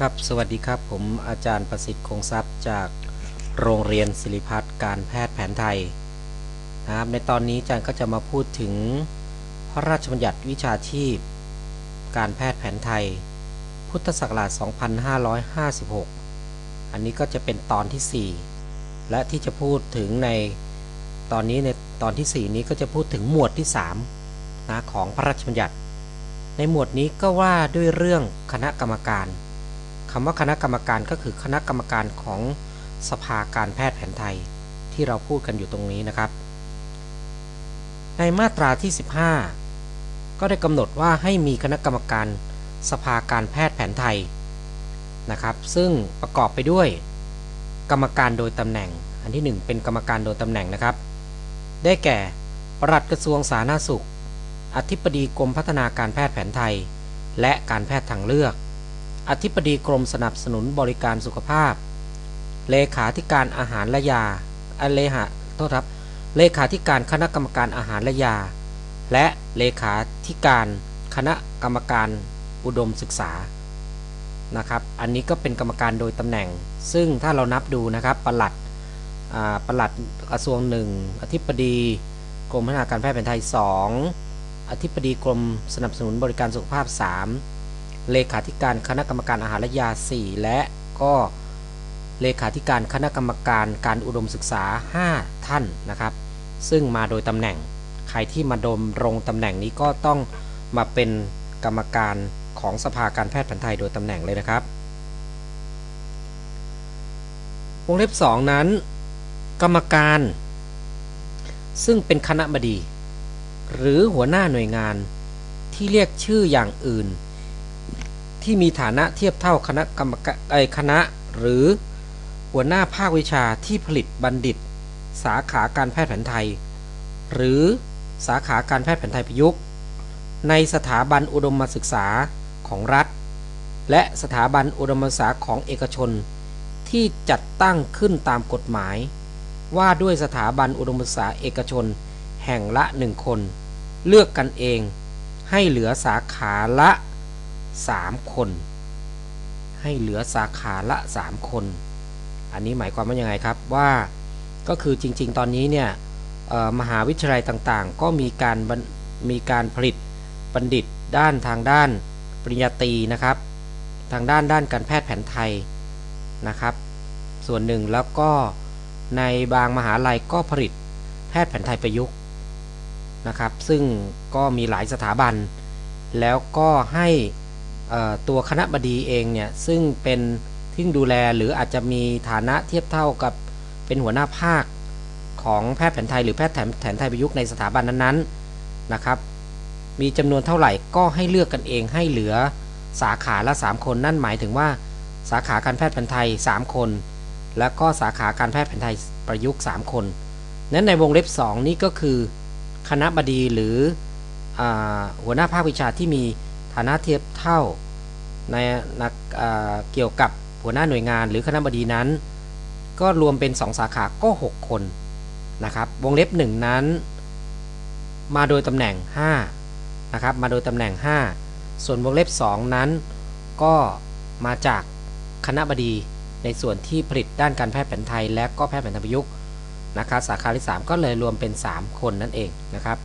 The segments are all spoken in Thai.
ครับสวัสดีครับผมอาจารย์ประสิทธิ์คงทรัพย์จากโรงเรียนศิริพัฒน์การแพทย์แผนไทยนะครับในตอนนี้อาจารย์ก็จะมาพูดถึงพระราชบัญญัติวิชาชีพ การแพทย์แผนไทย พุทธศักราช 2556 อันนี้ก็จะเป็นตอนที่ 4 และที่จะพูดถึงในตอนนี้ในตอนที่ 4 นี้ก็จะพูดถึงหมวดที่3นะของพระราชบัญญัติ ในหมวดนี้ก็ว่าด้วยเรื่องคณะกรรมการ คำว่าคณะกรรมการก็คือคณะกรรมการของสภาการแพทย์แผนไทยที่เราพูดกันอยู่ตรงนี้นะครับ ในมาตราที่ 15 ก็ได้กำหนดว่าให้มีคณะกรรมการสภาการแพทย์แผนไทยนะครับ ซึ่งประกอบไปด้วย กรรมการโดยตำแหน่ง อันที่ 1 เป็นกรรมการโดยตำแหน่งนะครับ ได้แก่ปลัดกระทรวงสาธารณสุข อธิบดีกรมพัฒนาการแพทย์แผนไทย และการแพทย์ทางเลือก อธิบดีกรมสนับสนุนบริการสุขภาพ เลขาธิการอาหารและยาอเลหะโทษครับ เลขาธิการคณะกรรมการอาหารและยา และเลขาธิการคณะกรรมการอุดมศึกษา นะครับ อันนี้ก็เป็นกรรมการโดยตำแหน่ง ซึ่งถ้าเรานับดูนะครับ ปลัดอ่าปลัดกระทรวงหนึ่ง อธิบดีกรมพัฒนาการแพทย์แผนไทย 2 อธิบดีกรมสนับสนุนบริการสุขภาพ 3 เลขาธิการคณะกรรมการอาหารและยา 4 และก็เลขาธิการคณะกรรมการการอุดมศึกษา 5 ท่านนะครับ ซึ่งมาโดยตำแหน่ง ใครที่มาดมรงตำแหน่งนี้ก็ต้องมาเป็นกรรมการของสภาการแพทย์แผนไทยโดยตำแหน่งเลยนะครับวงเล็บ 2 นั้น กรรมการ ซึ่งเป็นคณะบดี หรือหัวหน้าหน่วยงานที่เรียกชื่ออย่างอื่น ที่มีฐานะเทียบเท่าคณะกรรมการคณะ หรือหัวหน้าภาควิชาที่ผลิตบัณฑิต สาขาการแพทย์แผนไทย หรือสาขาการแพทย์แผนไทยประยุกต์ ในสถาบันอุดมศึกษาของรัฐ และสถาบันอุดมศึกษาของเอกชน ที่จัดตั้งขึ้นตามกฎหมาย ว่าด้วยสถาบันอุดมศึกษาเอกชน แห่งละหนึ่งคน เลือกกันเอง ให้เหลือสาขาละ 3 คน ให้เหลือสาขาละ 3 คน อันนี้หมายความว่ายังไงครับว่าก็คือจริงๆ ตอนนี้เนี่ยมหาวิทยาลัยต่างๆ ก็มีการมีการผลิตบัณฑิตด้านทางด้านปริญญาตรีนะครับ ทางด้านด้านการแพทย์แผนไทยนะครับ ส่วนหนึ่งแล้วก็ในบางมหาลัยก็ผลิตแพทย์แผนไทยประยุกต์นะครับ ซึ่งก็มีหลายสถาบัน แล้วก็ให้ ตัวคณะบดีเองเนี่ยซึ่งเป็นที่ดูแลหรืออาจจะมีฐานะเทียบเท่ากับเป็นหัวหน้าภาคของแพทย์แผนไทยหรือแพทย์แผนไทยประยุกต์ในสถาบันนั้นๆนะครับ มีจำนวนเท่าไหร่ก็ให้เลือกกันเองให้เหลือสาขาละ 3 คนนั่นหมายถึงว่าสาขาการแพทย์แผนไทย 3 คน แล้วก็สาขาการแพทย์แผนไทยประยุกต์ 3 คนนั้นในวงเล็บ 2 นี่ก็คือคณะบดีหรืออหัวหน้าภาควิชาที่มี ฐานะเทียบเท่าในนักอ่าเกี่ยวกับหัวหน้าหน่วยงานหรือคณะบดีนั้น ก็รวมเป็น 2 สาขาก็ 6 คนนะครับวงเล็บ 1 นั้น มาโดยตำแหน่ง5นะครับมาโดยตำแหน่ง 5 ส่วนวงเล็บ 2 นั้น ก็มาจากคณะบดีในส่วนที่ผลิตด้านการแพทย์แผนไทย และก็แพทย์แผนไทยประยุกต์นะครับสาขาที่ 3 ก็เลยรวมเป็น 3 คนนั่นเองนะครับ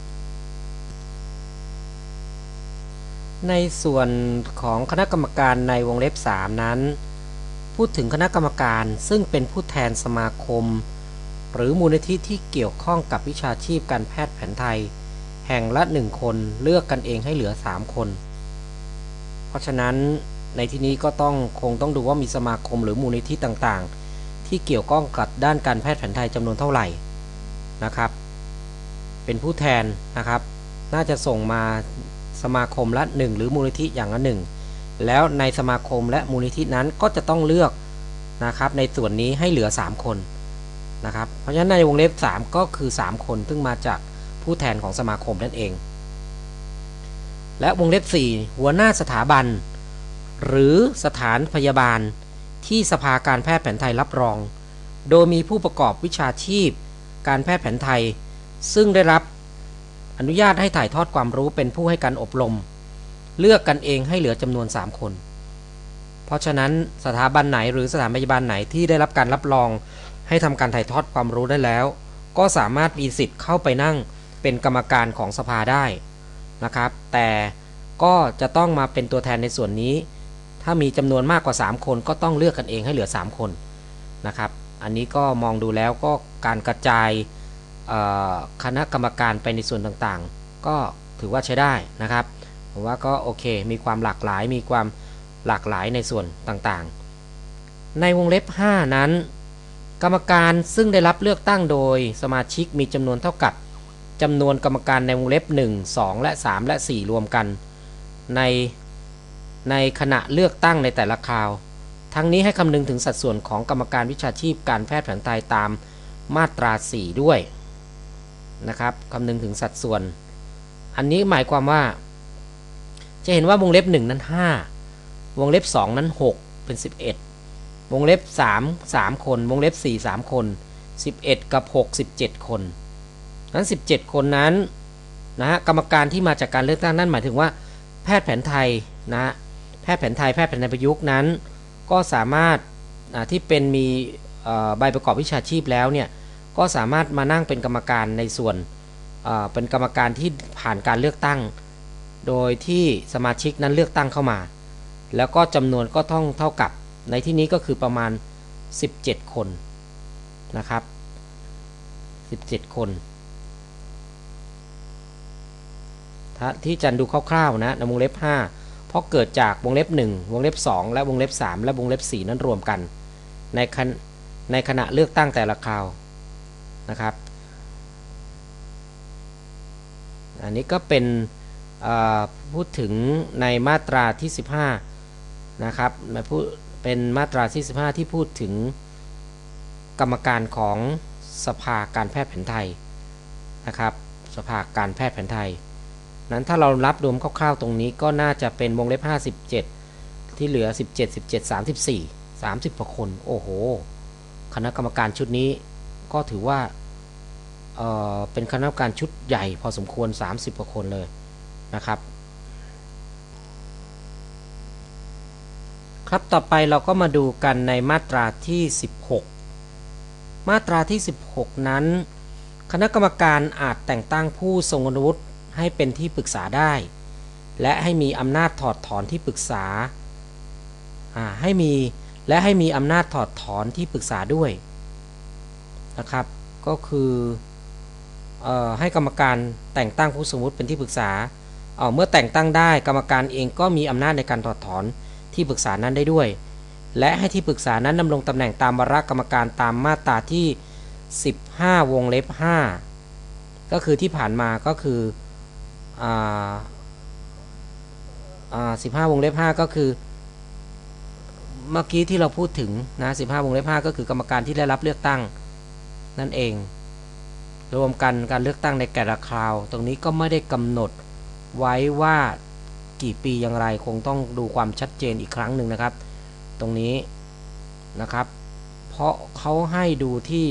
ในส่วนของคณะกรรมการในวงเล็บ 3 นั้น พูดถึงคณะกรรมการซึ่งเป็นผู้แทนสมาคม หรือมูลนิธิที่เกี่ยวข้องกับวิชาชีพการแพทย์แผนไทย แห่งละ 1 คนเลือกกันเองให้เหลือ 3 คน เพราะฉะนั้นในที่นี้ก็ต้องคงต้องดูว่ามีสมาคมหรือมูลนิธิต่างๆ ที่เกี่ยวข้องกับด้านการแพทย์แผนไทยจำนวนเท่าไหร่นะครับ เป็นผู้แทนนะครับ น่าจะส่งมา สมาคมละ1หรือมูลนิธิอย่างละหนึ่งแล้วในสมาคมและมูลนิธินั้นก็จะต้องเลือกนะครับในส่วนนี้ให้เหลือ 3 คนนะครับเพราะฉะนั้นในวงเล็บ 3 ก็คือ 3 คนซึ่งมาจากผู้แทนของสมาคมนั่นเอง และวงเล็บ 4 หัวหน้าสถาบัน หรือสถานพยาบาล ที่สภาการแพทย์แผนไทยรับรอง โดยมีผู้ประกอบวิชาชีพ การแพทย์แผนไทย ซึ่งได้รับ อนุญาตให้ถ่ายทอดความรู้เป็นผู้ให้การอบรม เลือกกันเองให้เหลือจำนวน 3 คน เพราะฉะนั้นสถาบันไหนหรือสถานพยาบาลไหนที่ได้รับการรับรองให้ทำการถ่ายทอดความรู้ได้แล้ว ก็สามารถมีสิทธิ์เข้าไปนั่งเป็นกรรมการของสภาได้นะครับ แต่ก็จะต้องมาเป็นตัวแทนในส่วนนี้ ถ้ามีจำนวนมากกว่า 3 คนก็ต้องเลือกกันเองให้เหลือ 3 คนนะครับ อันนี้ก็มองดูแล้วก็การกระจาย คณะกรรมการไปในส่วนต่างๆ ก็ถือว่าใช้ได้นะครับผมว่าก็โอเค มีความหลากหลาย มีความหลากหลายในส่วนต่างๆ ในวงเล็บ 5 นั้น กรรมการซึ่งได้รับเลือกตั้งโดยสมาชิกมีจำนวนเท่ากับจำนวนกรรมการในวงเล็บ 1 2 และ 3 และ 4 รวมกัน ในในขณะเลือกตั้งในแต่ละคราว ทั้งนี้ให้คำนึงถึงสัดส่วนของกรรมการวิชาชีพการแพทย์แผนไทยตามมาตรา 4 ด้วย นะครับคำนึงถึงสัดส่วน อันนี้หมายความว่า จะเห็นว่าวงเล็บ 1 นั้น 5 วงเล็บ 2 นั้น 6 เป็น 11 วงเล็บ 3 3 คน วงเล็บ 4 3 คน 11 กับ 6 17 คนนั้น 17 คนนั้นนะฮะกรรมการที่มาจากการเลือกตั้งนั่นหมายถึงว่า แพทย์แผนไทยนะแพทย์แผนไทยแพทย์แผนไทยประยุกต์นั้น ก็สามารถที่เป็นมีใบประกอบวิชาชีพแล้วเนี่ย ก็สามารถมานั่งเป็นกรรมการในส่วนเเป็นกรรมการที่ผ่านการเลือกตั้ง โดยที่สมาชิกนั้นเลือกตั้งเข้ามา แล้วก็จำนวนก็ต้องเท่ากับ ในที่นี้ก็คือประมาณ 17 คนนะครับ 17 คนที่จันดูคร่าวๆนะในวงเล็บ 5 เพราะเกิดจากวงเล็บ 1 วงเล็บ 2 และวงเล็บ 3 และวงเล็บ 4 นั้นรวมกัน ในขณะในขณะเลือกตั้งแต่ละคราว นะครับ อันนี้ก็เป็นพูดถึงในมาตราที่ 15 นะครับมาพูดเป็นมาตราที่ 15 ที่พูดถึงกรรมการของสภาการแพทย์แผนไทยนะครับ สภาการแพทย์แผนไทย นั้นถ้าเรารับรวมคร่าวๆตรงนี้ก็น่าจะเป็นวงเล็บ 57 ที่เหลือ 17 17 34 30กว่าคน โอ้โห คณะกรรมการชุดนี้ก็ถือว่า เเป็นคณะกรรมการชุดใหญ่พอสมควร 30 กว่าคนเลยนะครับ ครับต่อไปเราก็มาดูกันในมาตราที่ 16 มาตราที่ 16 นั้น คณะกรรมการอาจแต่งตั้งผู้ทรงคุณวุฒิให้เป็นที่ปรึกษาได้ และให้มีอำนาจถอดถอนที่ปรึกษาอ่าให้มีและให้มีอำนาจถอดถอนที่ปรึกษาด้วยนะครับ ก็คือ ให้กรรมการแต่งตั้งผู้สมมติเป็นที่ปรึกษาเเมื่อแต่งตั้งได้กรรมการเองก็มีอำนาจในการถอดถอนที่ปรึกษานั้นได้ด้วย และให้ที่ปรึกษานั้นดำรงตำแหน่งตามวาระกรรมการตามมาตราที่ 15 วงเล็บ 5 ก็คือที่ผ่านมาก็คืออ่าอ่าวงเล็บ 5 ก็คือเมื่อกี้ที่เราพูดถึงนะ15วงเล็บ 5 ก็คือกรรมการที่ได้รับเลือกตั้งนั่นเอง รวมกันการเลือกตั้งในแต่ละคราว ตรงนี้ก็ไม่ได้กำหนดไว้ว่ากี่ปีอย่างไรคงต้องดูความชัดเจนอีกครั้งหนึ่งนะครับ ตรงนี้นะครับ เพราะเขาให้ดูที่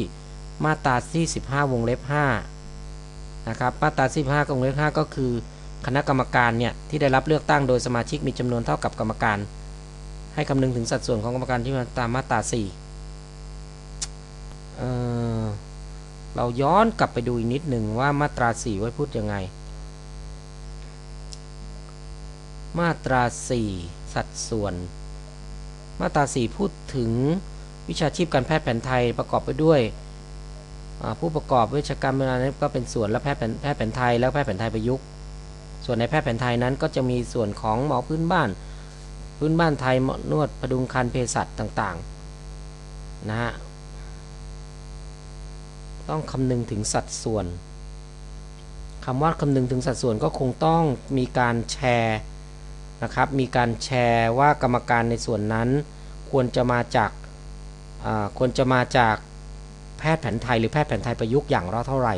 มาตราที่15วงเล็บ5นะครับมาตรา15วงเล็บ5ก็คือ คณะกรรมการเนี่ยที่ได้รับเลือกตั้งโดยสมาชิกมีจำนวนเท่ากับกรรมการ ให้คำนึงถึงสัดส่วนของกรรมการที่มาตามมาตรา4เอ่อ เราย้อนกลับไปดูอีกนิดหนึ่งว่ามาตรา4ไว้พูดยังไง มาตรา 4 สัดส่วน มาตรา 4 พูดถึงวิชาชีพการแพทย์แผนไทยประกอบไปด้วยผู้ประกอบวิชาการเวลานี้นก็เป็นส่วนและแพทย์แผนแพทย์แผนไทยแล้วแพทย์แผนไทยประยุกต์ ส่วนในแพทย์แผนไทยนั้นก็จะมีส่วนของหมอพื้นบ้าน พื้นบ้านไทยนวดพดุงคันเภสัชต่างๆนะฮะ ต้องคำนึงถึงสัดส่วนคำว่าคำนึงถึงสัดส่วนก็คงต้องมีการแชร์นะครับ มีการแชร์ว่ากรรมการในส่วนนั้น ควรจะมาจากควรจะมาจากแพทย์แผนไทยหรือแพทย์แผนไทยประยุกต์อย่างละเท่าไหร่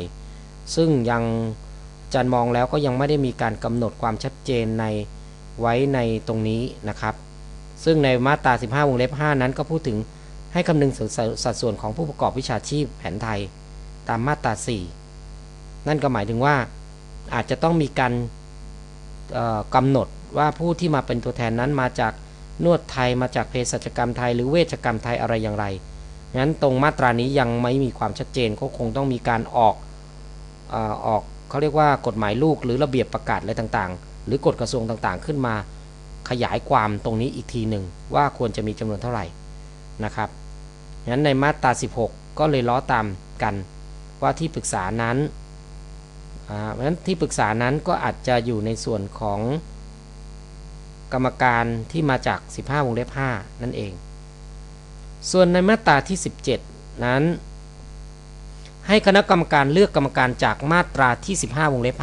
ซึ่งยังจันมองแล้วก็ยังไม่ได้มีการกำหนดความชัดเจนในไว้ในตรงนี้นะครับ ซึ่งในมาตรา 15 วงเล็บ 5 นั้นก็พูดถึงให้คำนึงถึงสัดส่วนของผู้ประกอบวิชาชีพแผนไทย ตามมาตรา4นั่นก็หมายถึงว่าอาจจะต้องมีการกำหนดว่าผู้ที่มาเป็นตัวแทนนั้นมาจากนวดไทยมาจากเภสัชกรรมไทยหรือเวชกรรมไทยอะไรอย่างไร งั้นตรงมาตรานี้ยังไม่มีความชัดเจนก็คงต้องมีการออกเออกเขาเรียกว่ากฎหมายลูกหรือระเบียบประกาศอะไรต่างๆ หรือกฎกระทรวงต่างๆ ขึ้นมาขยายความตรงนี้อีกทีหนึ่งว่าควรจะมีจำนวนเท่าไหร่นะครับงั้นในมาตรา 16 ก็เลยล้อตามกัน ว่าที่ปรึกษานั้นเพราะฉะนั้นที่ปรึกษานั้นก็อาจจะอยู่ในส่วนของกรรมการที่มาจาก 15 วงเล็บ 5 นั่นเอง ส่วนในมาตราที่ 17 นั้น ให้คณะกรรมการเลือกกรรมการจากมาตราที่ 15 วงเล็บ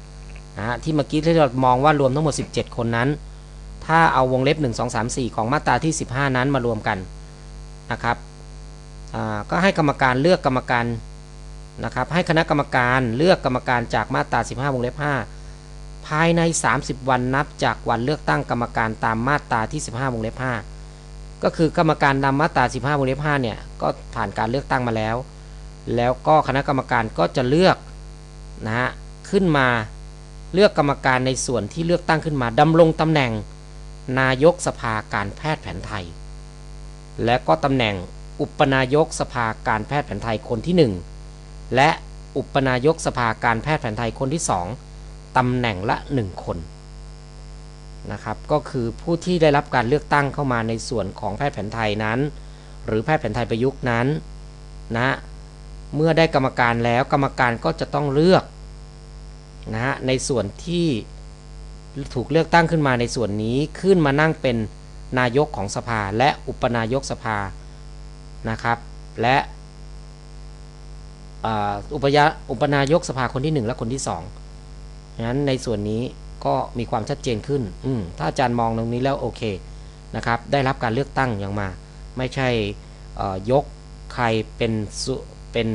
5นะที่เมื่อกี้ที่เรามองว่ารวมทั้งหมด 17 คนนั้น ถ้าเอาวงเล็บ 1 2 3 4 ของมาตราที่ 15 นั้นมารวมกันนะครับก็ให้กรรมการเลือกกรรมการ นะครับให้คณะกรรมการเลือกกรรมการจากมาตรา 15 วงเล็บ 5 ภายใน 30 วันนับจากวันเลือกตั้งกรรมการตามมาตราที่ 15 วงเล็บ 5 ก็คือกรรมการนำมาตรา 15 วงเล็บ 5 เนี่ยก็ผ่านการเลือกตั้งมาแล้ว แล้วก็คณะกรรมการก็จะเลือกนะฮะขึ้นมาเลือกกรรมการในส่วนที่เลือกตั้งขึ้นมาดำรงตำแหน่ง นายกสภาการแพทย์แผนไทย และก็ตำแหน่งอุปนายกสภาการแพทย์แผนไทยคนที่ 1 และอุปนายกสภาการแพทย์แผนไทยคนที่ 2ตำแหน่งละ 1 คนนะครับก็คือผู้ที่ได้รับการเลือกตั้งเข้ามาในส่วนของแพทย์แผนไทยนั้น หรือแพทย์แผนไทยประยุกต์นั้นนะเมื่อได้กรรมการแล้วกรรมการก็จะต้องเลือกนะฮะในส่วนที่ถูกเลือกตั้งขึ้นมาในส่วนนี้ขึ้นมานั่งเป็นนายกของสภาและอุปนายกสภานะครับ และ อุปยาอุปนายกสภาคนที่ 1 และคนที่2งั้นในส่วนนี้ก็มีความชัดเจนขึ้นอืถ้าอาจารย์มองตรงนี้แล้วโอเคนะครับได้รับการเลือกตั้งอย่างมา ไม่ใช่ยกใครเป็นเป็น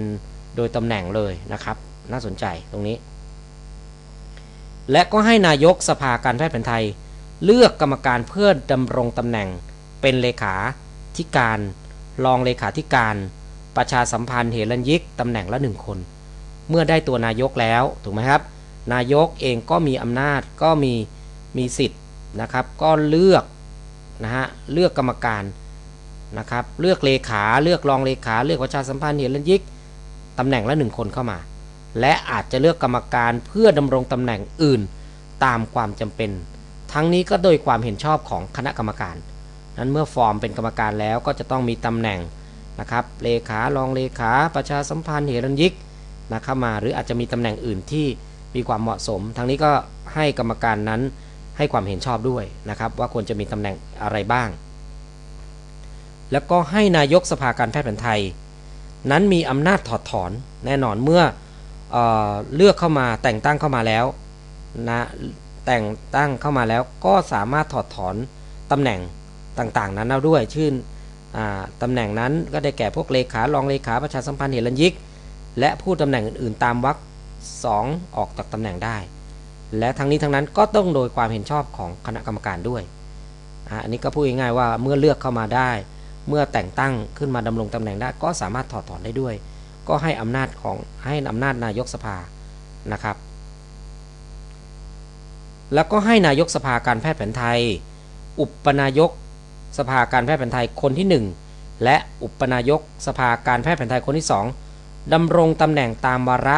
โดยตำแหน่งเลยนะครับ น่าสนใจตรงนี้ และก็ให้นายกสภาการแพทย์แผนไทย เลือกกรรมการเพื่อดำรงตำแหน่งเป็นเลขาธิการ รองเลขาธิการ ประชาสัมพันธ์เหรัญยิกตำแหน่งละหนึ่งคน เมื่อได้ตัวนายกแล้วถูกไหมครับ นายกเองก็มีอำนาจก็มีมีสิทธิ์นะครับ ก็เลือกนะฮะเลือกกรรมการนะครับ เลือกเลขาเลือกรองเลขาเลือกประชาสัมพันธ์เหรัญยิกตำแหน่งละหนึ่งคนเข้ามา และอาจจะเลือกกรรมการเพื่อดำรงตำแหน่งอื่นตามความจำเป็น ทั้งนี้ก็โดยความเห็นชอบของคณะกรรมการ นั้นเมื่อฟอร์มเป็นกรรมการแล้วก็จะต้องมีตำแหน่ง นะครับเลขารองเลขาประชาสัมพันธ์เหรัญยิกนะเข้ามาหรืออาจจะมีตำแหน่งอื่นที่มีความเหมาะสม ทั้งนี้ก็ให้กรรมการนั้นให้ความเห็นชอบด้วยนะครับ ว่าควรจะมีตำแหน่งอะไรบ้าง แล้วก็ให้นายกสภาการแพทย์แผนไทย นั้นมีอำนาจถอดถอนแน่นอนเมื่อเออเลือกเข้ามาแต่งตั้งเข้ามาแล้วนะแต่งตั้งเข้ามาแล้วก็สามารถถอดถอนตำแหน่งต่างๆ นั้นเอาด้วย ชื่น ตำแหน่งนั้นก็ได้แก่พวกเลขารองเลขาประชาสัมพันธ์เหรัญยิก และผู้ตำแหน่งอื่นๆ ตามวรรคสองออกจากตำแหน่งได้ และทั้งนี้ทั้งนั้นก็ต้องโดยความเห็นชอบของคณะกรรมการด้วยอันนี้ก็พูดง่ายๆว่าเมื่อเลือกเข้ามาได้ เมื่อแต่งตั้งขึ้นมาดำรงตำแหน่งได้ก็สามารถถอดถอนได้ด้วย ก็ให้อำนาจของให้อำนาจนายกสภานะครับ แล้วก็ให้นายกสภาการแพทย์แผนไทย อุปนายก สภาการแพทย์แผนไทยคนที่ 1 และอุปนายกสภาการแพทย์แผนไทยคนที่ 2ดำรงตำแหน่งตามวาระ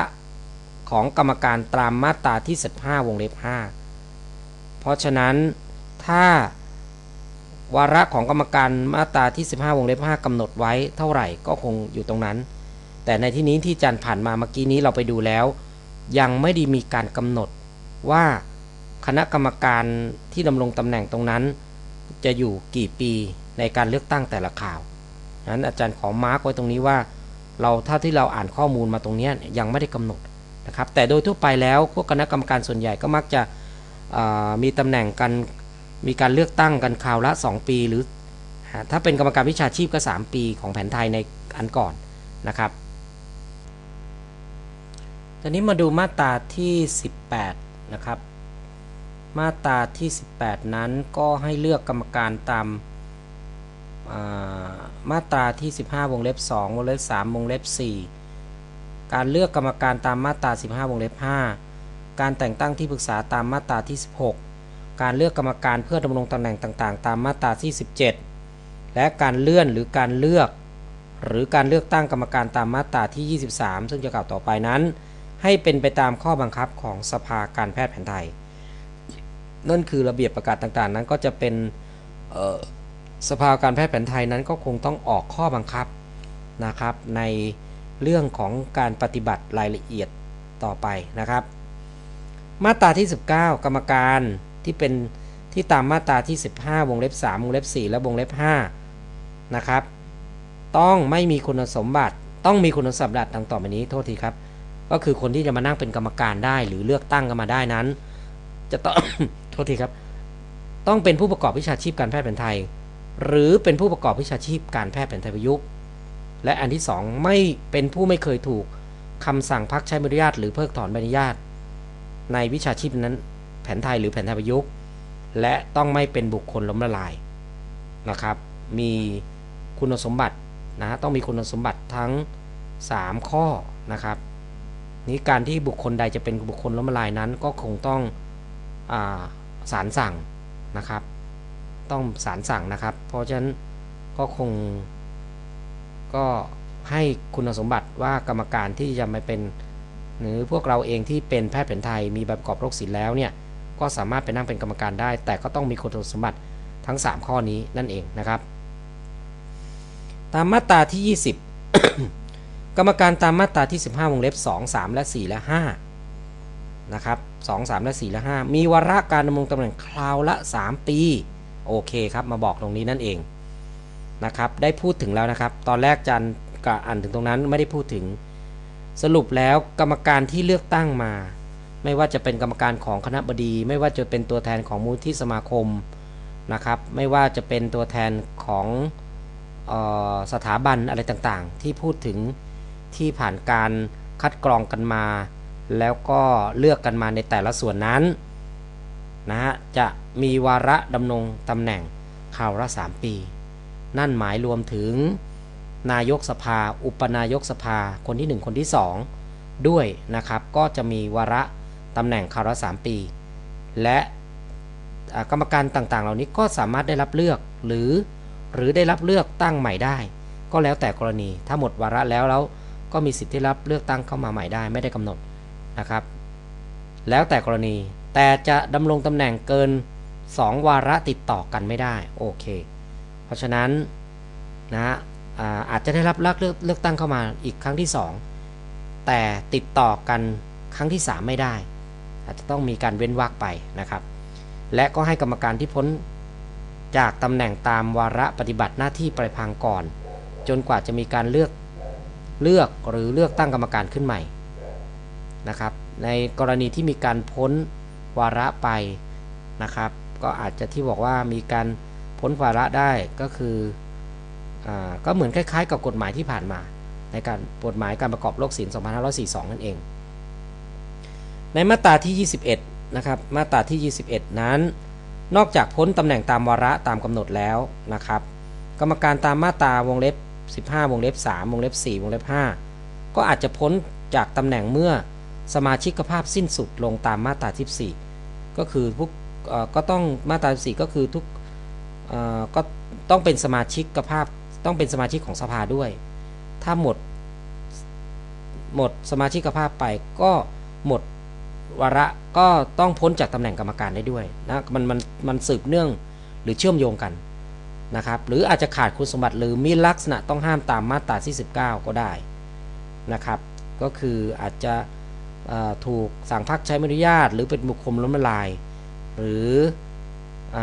ของกรรมการตามมาตราที่ 15 วงเล็บ 5 เพราะฉะนั้นถ้าวาระของกรรมการมาตราที่ 15 วงเล็บ 5กำหนดไว้เท่าไหร่ก็คงอยู่ตรงนั้น แต่ในที่นี้ที่จันผ่านมาเมื่อกี้นี้เราไปดูแล้ว ยังไม่ได้มีการกำหนดว่าคณะกรรมการที่ดำรงตำแหน่งตรงนั้น จะอยู่กี่ปีในการเลือกตั้งแต่ละข่าวนั้นอาจารย์ขอมาร์กไว้ตรงนี้ว่า เราเท่าที่เราอ่านข้อมูลมาตรงนี้ยังไม่ได้กำหนดนะครับ แต่โดยทั่วไปแล้วพวกคณะกรรมการส่วนใหญ่ก็มักจะมีตำแหน่งกันมีการเลือกตั้งกันคราวละ 2 ปีหรือ ถ้าเป็นกรรมการวิชาชีพก็ 3 ปีของแผนไทยในอันก่อนนะครับตอนนี้มาดูมาตราที่ 18 นะครับ มาตราที่ 18 นั้นก็ให้เลือกกรรมการตามามาตราที่ 15 วงเล็บ 2 วงเล็บ 3 วงเล็บ 4 การเลือกกรรมการตามมาตรา 15 วงเล็บ 5 การแต่งตั้งที่ปรึกษาตามมาตราที่ 16 การเลือกกรรมการเพื่อดำรงตำแหน่งต่างๆ ตามมาตราที่ 17 และการเลื่อนหรือการเลือก หรือการเลือกตั้งกรรมการตามมาตราที่ 23 ซึ่งจะกล่าวต่อไปนั้น ให้เป็นไปตามข้อบังคับของสภาการแพทย์แผนไทย นั่นคือระเบียบประกาศต่างๆ นั้นก็จะเป็นสภาการแพทย์แผนไทยนั้นก็คงต้องออกข้อบังคับนะครับในเรื่องของการปฏิบัติรายละเอียดต่อไปนะครับ มาตราที่ 19 กรรมการที่เป็นที่ตามมาตราที่ 15 วงเล็บ 3 วงเล็บ 4 และวงเล็บ 5 นะครับ ต้องไม่มีคุณสมบัติ ต้องมีคุณสมบัติดังต่อไปนี้โทษทีครับ ก็คือคนที่จะมานั่งเป็นกรรมการได้ หรือเลือกตั้งกันมาได้นั้น จะต้อง โทษทีครับ ต้องเป็นผู้ประกอบวิชาชีพการแพทย์แผนไทย หรือเป็นผู้ประกอบวิชาชีพการแพทย์แผนไทยประยุกต์ และอันที่ 2 ไม่เป็นผู้ไม่เคยถูกคำสั่งพักใช้ใบอนุญาต หรือเพิกถอนใบอนุญาต ในวิชาชีพนั้นแผนไทยหรือแผนไทยประยุกต์ และต้องไม่เป็นบุคคลล้มละลายนะครับ มีคุณสมบัตินะฮะต้องมีคุณสมบัติทั้ง 3 ข้อนะครับนี้การที่บุคคลใดจะเป็นบุคคลล้มละลายนั้นก็คงต้องอา ศาลสั่งนะครับ ต้องศาลสั่งนะครับ เพราะฉะนั้นก็คง ก็ให้คุณสมบัติว่ากรรมการที่จะมาเป็น หรือพวกเราเองที่เป็นแพทย์แผนไทยมีใบประกอบโรคศิลป์แล้วเนี่ยก็สามารถไปนั่งเป็นกรรมการได้ แต่ก็ต้องมีคุณสมบัติทั้ง 3 ข้อนี้นั่นเองนะครับ ตามมาตราที่ 20 กรรมการตามมาตราที่ 15 วงเล็บ 2 3 และ 4 และ 5 นะครับ 2 3 และ 4 และ 5 มีวาระการดำรงตำแหน่งคราวละ 3 ปี โอเคครับ มาบอกตรงนี้นั่นเองนะครับ ได้พูดถึงแล้วนะครับ ตอนแรกจันกะอ่านถึงตรงนั้นไม่ได้พูดถึง สรุปแล้วกรรมการที่เลือกตั้งมา ไม่ว่าจะเป็นกรรมการของคณะบดี ไม่ว่าจะเป็นตัวแทนของมูลที่สมาคมนะครับ ไม่ว่าจะเป็นตัวแทนของออสถาบันอะไรต่างๆ ที่พูดถึงที่ผ่านการคัดกรองกันมา แล้วก็เลือกกันมาในแต่ละส่วนนั้นนะฮะจะมีวาระดำรงตำแหน่งข่าวละ 3 ปี นั่นหมายรวมถึงนายกสภา อุปนายกสภาคนที่ 1 คนที่ 2 ด้วยนะครับ ก็จะมีวาระตำแหน่งคราวละ 3 ปี และกรรมการต่างๆ เหล่านี้ก็สามารถได้รับเลือกหรือหรือได้รับเลือกตั้งใหม่ได้ ก็แล้วแต่กรณีถ้าหมดวาระแล้วแล้วก็มีสิทธิ์ที่รับเลือกตั้งเข้ามาใหม่ได้ไม่ได้กำหนด นะครับ แล้วแต่กรณีแต่จะดำรงตำแหน่งเกิน 2 วาระติดต่อกันไม่ได้โอเค เพราะฉะนั้นนะฮะอาอาจจะได้รับเลือกเลือกเลือกตั้งเข้ามาอีกครั้งที่ 2 แต่ติดต่อกันครั้งที่ 3 ไม่ได้ อาจจะต้องมีการเว้นวรรคไปนะครับ และก็ให้กรรมการที่พ้นจากตำแหน่งตามวาระปฏิบัติหน้าที่ไปพังก่อน จนกว่าจะมีการเลือกเลือกหรือเลือกตั้งกรรมการขึ้นใหม่ นะครับ ในกรณีที่มีการพ้นวาระไปนะครับ ก็อาจจะที่บอกว่ามีการพ้นวาระได้ก็คืออก็เหมือนคล้ายๆ กับกฎหมายที่ผ่านมา ในการกฎหมายการประกอบโรคศิลป์2542 นั่นเอง ในมาตราที่ 21 นะครับ มาตราที่ 21 นั้น นอกจากพ้นตำแหน่งตามวาระตามกำหนดแล้วนะครับ กรรมการตามมาตราวงเล็บ 15 วงเล็บ 3 วงเล็บ 4 วงเล็บ 5 ก็อาจจะพ้นจากตำแหน่งเมื่อ สมาชิกภาพสิ้นสุดลงตามมาตราที่4ก็คือพวกก็ต้องมาตรา4ก็คือทุกอ่อก็ต้องเป็นสมาชิกภาพต้องเป็นสมาชิกของสภาด้วย ถ้าหมด หมดสมาชิกภาพไปก็หมดวาระก็ต้องพ้นจากตำแหน่งกรรมการได้ด้วยนะมันมันมันสืบเนื่องหรือเชื่อมโยงกันนะครับหรืออาจจะขาดคุณสมบัติหรือมีลักษณะต้องห้ามตามมาตราที่19 ก็ได้นะครับ ก็คืออาจจะ ถูกสั่งพักใช้ไม่อนุญาต หรือเป็นบุคคลล้มละลาย หรืออ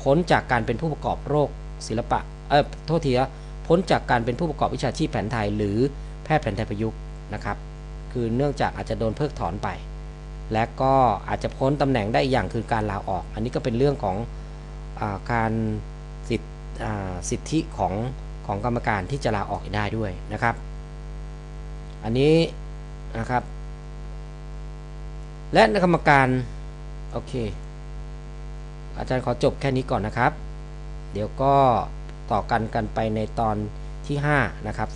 พ้นจากการเป็นผู้ประกอบโรคศิลปะเออโทษทีนะพ้นจากการเป็นผู้ประกอบวิชาชีพแผนไทย หรือแพทย์แผนไทยประยุกต์นะครับ คือเนื่องจากอาจจะโดนเพิกถอนไป และก็อาจจะพ้นตำแหน่งได้อีกอย่างคือการลาออก อันนี้ก็เป็นเรื่องของอาการสิทธิอ่าสิทธิของของกรรมการที่จะลาออกได้ด้วยนะครับ อันนี้ นะครับ และกรรมการ โอเค อาจารย์ขอจบแค่นี้ก่อนนะครับ เดี๋ยวก็ต่อกันกันไปในตอนที่ 5 นะครับ